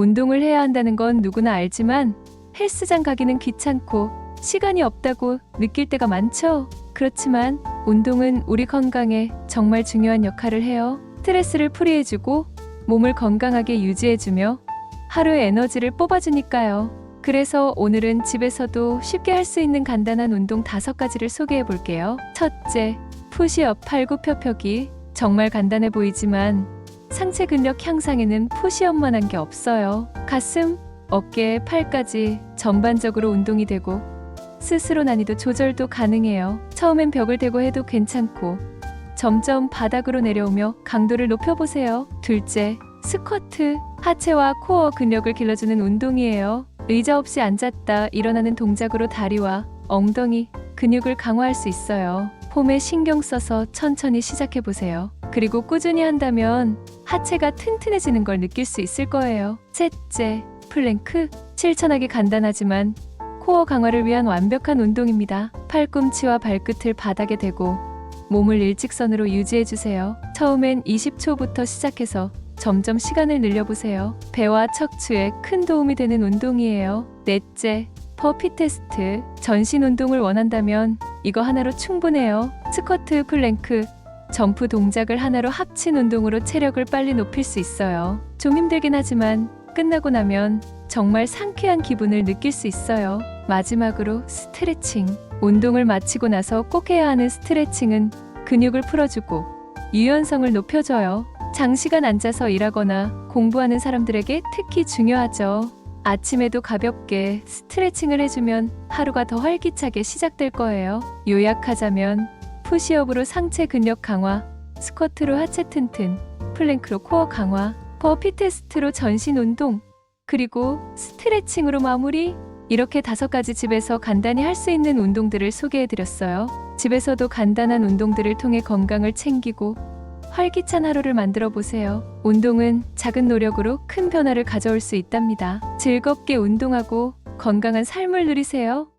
운동을 해야 한다는 건 누구나 알지만 헬스장 가기는 귀찮고 시간이 없다고 느낄 때가 많죠. 그렇지만 운동은 우리 건강에 정말 중요한 역할을 해요. 스트레스를 풀이해주고 몸을 건강하게 유지해주며 하루의 에너지를 뽑아주니까요. 그래서 오늘은 집에서도 쉽게 할 수 있는 간단한 운동 다섯 가지를 소개해 볼게요. 첫째, 푸시업 팔굽혀펴기. 정말 간단해 보이지만 상체 근력 향상에는 푸시업만한 게 없어요. 가슴, 어깨, 팔까지 전반적으로 운동이 되고 스스로 난이도 조절도 가능해요. 처음엔 벽을 대고 해도 괜찮고 점점 바닥으로 내려오며 강도를 높여보세요. 둘째, 스쿼트. 하체와 코어 근력을 길러주는 운동이에요. 의자 없이 앉았다 일어나는 동작으로 다리와 엉덩이 근육을 강화할 수 있어요. 폼에 신경 써서 천천히 시작해 보세요. 그리고 꾸준히 한다면 하체가 튼튼해지는 걸 느낄 수 있을 거예요. 셋째, 플랭크. 실천하기 간단하지만 코어 강화를 위한 완벽한 운동입니다. 팔꿈치와 발끝을 바닥에 대고 몸을 일직선으로 유지해 주세요. 처음엔 20초부터 시작해서 점점 시간을 늘려보세요. 배와 척추에 큰 도움이 되는 운동이에요. 넷째, 버피 테스트. 전신 운동을 원한다면 이거 하나로 충분해요. 스쿼트, 플랭크, 점프 동작을 하나로 합친 운동으로 체력을 빨리 높일 수 있어요. 좀 힘들긴 하지만 끝나고 나면 정말 상쾌한 기분을 느낄 수 있어요. 마지막으로 스트레칭. 운동을 마치고 나서 꼭 해야 하는 스트레칭은 근육을 풀어주고 유연성을 높여줘요. 장시간 앉아서 일하거나 공부하는 사람들에게 특히 중요하죠. 아침에도 가볍게 스트레칭을 해주면 하루가 더 활기차게 시작될 거예요. 요약하자면 푸시업으로 상체 근력 강화, 스쿼트로 하체 튼튼, 플랭크로 코어 강화, 버피 테스트로 전신 운동, 그리고 스트레칭으로 마무리. 이렇게 다섯 가지 집에서 간단히 할 수 있는 운동들을 소개해 드렸어요. 집에서도 간단한 운동들을 통해 건강을 챙기고 활기찬 하루를 만들어 보세요. 운동은 작은 노력으로 큰 변화를 가져올 수 있답니다. 즐겁게 운동하고 건강한 삶을 누리세요.